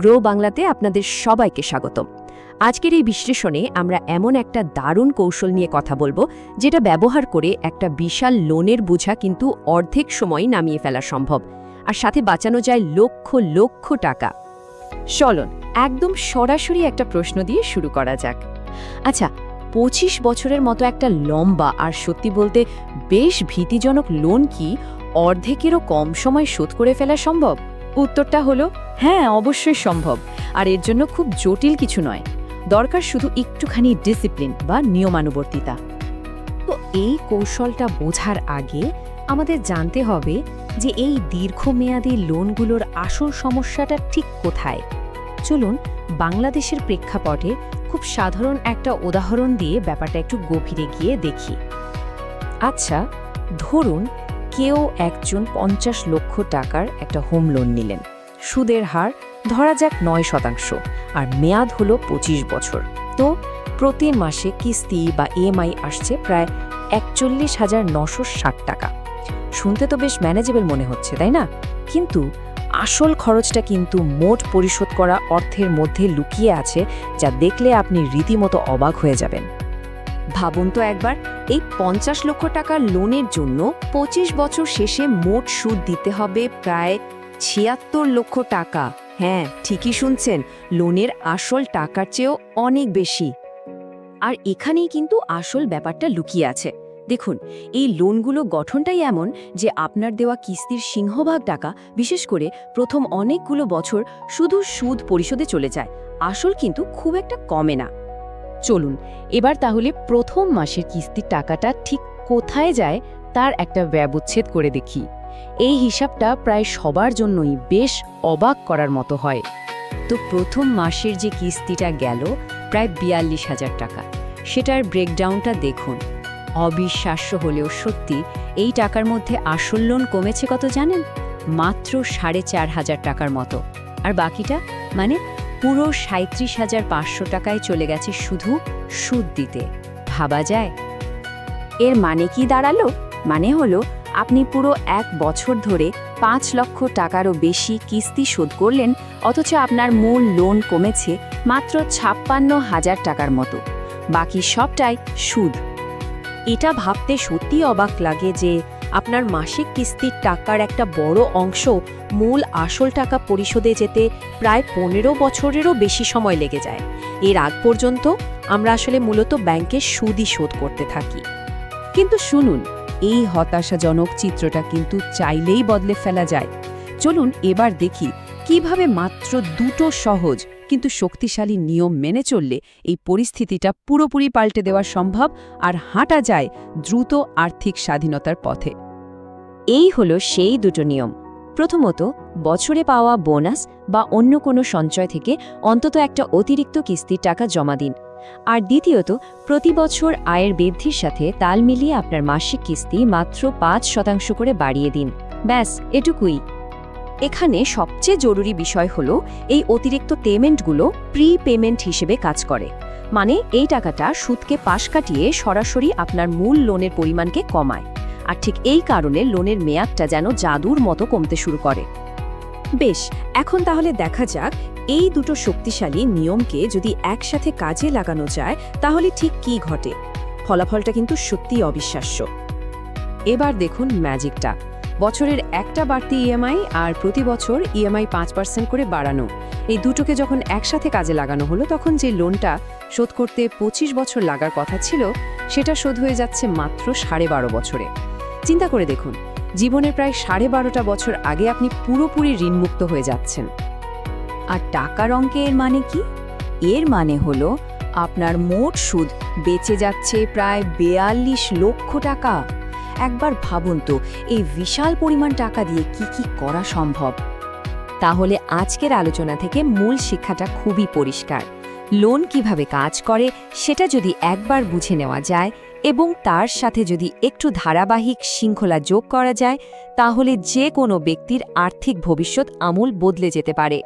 Grow বাংলাতে আপনাদের সবাইকে স্বাগতম। আজকের এই বিশ্লেষণে আমরা এমন একটা দারুণ কৌশল নিয়ে কথা বলব, যেটা ব্যবহার করে একটা বিশাল লোনের বোঝা কিন্তু অর্ধেক সময় নামিয়ে ফেলা সম্ভব। আর সাথে বাঁচানো যায় লক্ষ লক্ষ টাকা। চলন, একদম সরাসরি একটা প্রশ্ন দিয়ে শুরু করা যাক। আচ্ছা পঁচিশ বছরের মতো একটা লম্বা আর সত্যি বলতে বেশ ভীতিজনক লোন কি অর্ধেকেরও কম সময় শোধ করে ফেলা সম্ভব? উত্তরটা হলো হ্যাঁ অবশ্যই সম্ভব। আর এর জন্য খুব জটিল কিছু নয়। দরকার শুধু একটুখানি ডিসিপ্লিন বা নিয়মানুবর্তিতা। তো এই কৌশলটা বোঝার আগে আমাদের জানতে হবে যে এই দীর্ঘমেয়াদী লোনগুলোর আসল সমস্যাটা ঠিক কোথায়? চলুন বাংলাদেশের প্রেক্ষাপটে খুব সাধারণ একটা উদাহরণ দিয়ে ব্যাপারটা একটু গভীরে গিয়ে দেখি। আচ্ছা ধরুন কেউ একজন পঞ্চাশ লক্ষ টাকার একটা হোম লোন নিলেন। সুদের হার ধরা যাক নয় শতাংশ, আর মেয়াদ হলো ২৫ বছর। তো প্রতি মাসে কিস্তি বা ইএমআই আসছে প্রায় একচল্লিশ হাজার নশো ষাট টাকা। শুনতে তো বেশ ম্যানেজেবল মনে হচ্ছে, তাই না? কিন্তু আসল খরচটা কিন্তু মোট পরিশোধ করা অর্থের মধ্যে লুকিয়ে আছে, যা দেখলে আপনি রীতিমতো অবাক হয়ে যাবেন। ভাবুন তো একবার, এই পঞ্চাশ লক্ষ টাকার লোনের জন্য ২৫ বছর শেষে মোট সুদ দিতে হবে প্রায় ছিয়াত্তর লক্ষ টাকা। হ্যাঁ ঠিকই শুনছেন, লোনের আসল টাকার চেয়েও অনেক বেশি। আর এখানেই কিন্তু আসল ব্যাপারটা লুকিয়ে আছে। দেখুন, এই লোনগুলো গঠনটাই এমন যে আপনার দেওয়া কিস্তির সিংহভাগ টাকা, বিশেষ করে প্রথম অনেকগুলো বছর শুধু সুদ পরিশোধে চলে যায়। আসল কিন্তু খুব একটা কমে না। চলুন, এবার তাহলে প্রথম মাসের কিস্তির টাকাটা ঠিক কোথায় যায় তার একটা ব্যবচ্ছেদ করে দেখি। এই হিসাবটা প্রায় সবার জন্যই বেশ অবাক করার মতো হয়। তো প্রথম মাসের যে কিস্তিটা গেল প্রায় বিয়াল্লিশ হাজার টাকা। সেটার ব্রেকডাউনটা দেখুন। অবিশ্বাস্য হলেও সত্যি এই টাকার মধ্যে আসল লোন কমেছে কত জানেন? মাত্র সাড়ে চার হাজার টাকার মতো। আর বাকিটা? মানে পুরো সাঁত্রিশ হাজার পাঁচশো টাকায় চলে গেছে শুধু সুদ দিতে। ভাবা যায়? এর মানে কি দাঁড়াল? মানে হলো আপনি পুরো এক বছর ধরে পাঁচ লক্ষ টাকারও বেশি কিস্তি শোধ করলেন, অথচ আপনার মূল লোন কমেছে মাত্র ছাপ্পান্ন হাজার টাকার মতো। বাকি সবটাই সুদ। এটা ভাবতে সত্যি অবাক লাগে যে আপনার মাসিক কিস্তির টাকার একটা বড় অংশ মূল আসল টাকা পরিশোধে যেতে প্রায় পনেরো বছরেরও বেশি সময় লেগে যায়। এর আগ পর্যন্ত আমরা আসলে মূলত ব্যাংকের সুদই শোধ করতে থাকি। কিন্তু শুনুন এই হতাশাজনক চিত্রটা কিন্তু চাইলেই বদলে ফেলা যায়। চলুন এবার দেখি কীভাবে মাত্র দুটো সহজ কিন্তু শক্তিশালী নিয়ম মেনে চললে এই পরিস্থিতিটা পুরোপুরি পাল্টে দেওয়া সম্ভব আর হাঁটা যায় দ্রুত আর্থিক স্বাধীনতার পথে। এই হলো সেই দুটো নিয়ম। প্রথমত, বছরে পাওয়া বোনাস বা অন্য কোনো সঞ্চয় থেকে অন্তত একটা অতিরিক্ত কিস্তির টাকা জমা দিন। আর দ্বিতীয়ত, প্রতি বছর আয়ের বৃদ্ধির সাথে তাল মিলিয়ে আপনার মাসিক কিস্তি মাত্র পাঁচ শতাংশ করে বাড়িয়ে দিন। ব্যাস, এটুকুই। এখানে সবচেয়ে জরুরি বিষয় হলো এই অতিরিক্ত পেমেন্টগুলো প্রি পেমেন্ট হিসেবে কাজ করে। মানে এই টাকাটা সুদকে পাশ কাটিয়ে সরাসরি আপনার মূল লোনের পরিমাণকে কমায়। আর ঠিক এই কারণে লোনের মেয়াদটা যেন জাদুর মতো কমতে শুরু করে। বেশ, এখন তাহলে দেখা যাক এই দুটো শক্তিশালী নিয়মকে যদি একসাথে কাজে লাগানো যায়, তাহলে ঠিক কি ঘটে? ফলাফলটা কিন্তু সত্যিই অবিশ্বাস্য। এবার দেখুন ম্যাজিকটা। বছরের একটা বাড়তি ইএমআই আর প্রতি বছর ইএমআই পাঁচ পার্সেন্ট করে বাড়ানো। এই দুটোকে যখন একসাথে কাজে লাগানো হলো, তখন যে লোনটা শোধ করতে ২৫ বছর লাগার কথা ছিল, সেটা শোধ হয়ে যাচ্ছে মাত্র সাড়ে বারো বছরে। চিন্তা করে দেখুন, জীবনের প্রায় সাড়ে বারোটা বছর আগে আপনি পুরোপুরি ঋণমুক্ত হয়ে যাচ্ছেন। আর টাকার অঙ্কে এর মানে কি? এর মানে হলো আপনার মোট সুদ বেঁচে যাচ্ছে প্রায় বেয়াল্লিশ লক্ষ টাকা। একবার ভাবুন তো, এই বিশাল পরিমাণ টাকা দিয়ে কি কি করা সম্ভব? তাহলে আজকের আলোচনা থেকে মূল শিক্ষাটা খুবই পরিষ্কার। লোন কীভাবে কাজ করে সেটা যদি একবার বুঝে নেওয়া যায় এবং তার সাথে যদি একটু ধারাবাহিক শৃঙ্খলা যোগ করা যায়, তাহলে যে কোনো ব্যক্তির আর্থিক ভবিষ্যৎ আমূল বদলে যেতে পারে।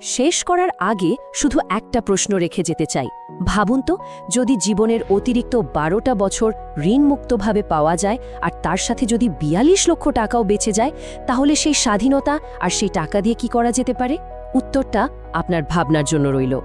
শেষ করার আগে শুধু একটা প্রশ্ন রেখে যেতে চাই। ভাবুন তো, যদি জীবনের অতিরিক্ত বারোটা বছর ঋণমুক্তভাবে পাওয়া যায় আর তার সাথে যদি বিয়াল্লিশ লক্ষ টাকাও বেঁচে যায়, তাহলে সেই স্বাধীনতা আর সেই টাকা দিয়ে কি করা যেতে পারে? উত্তরটা আপনার ভাবনার জন্য রইল।